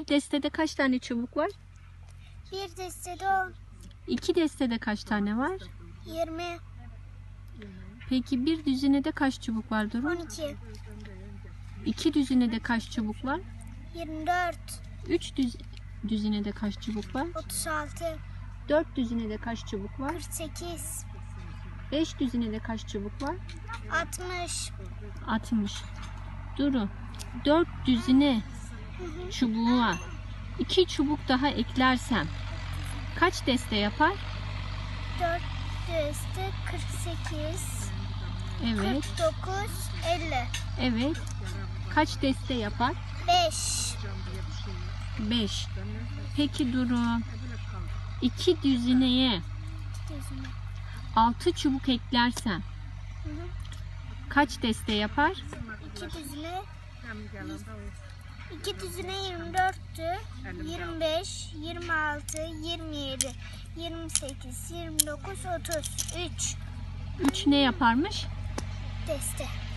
Bir destede kaç tane çubuk var? Bir destede on, İki destede kaç tane var? 20, Peki bir düzinede kaç çubuk var Duru? 12, İki düzinede kaç çubuk var? 24, Üç düz düzinede kaç çubuk var? 36, Dört düzinede kaç çubuk var? 48, Beş düzinede kaç çubuk var? 60, 60. Duru. Dört düzine çubuğa iki çubuk daha eklersem kaç deste yapar? 4 deste 48, Evet. 49, 50, Evet. Kaç deste yapar? 5, 5. Peki Duru. iki düzineye düzine, altı çubuk eklersem Hı hı. kaç deste yapar? 2 düzine, 2 düzine 24'tü, 25, 26, 27, 28, 29, 30, 3 3 ne yaparmış? deste.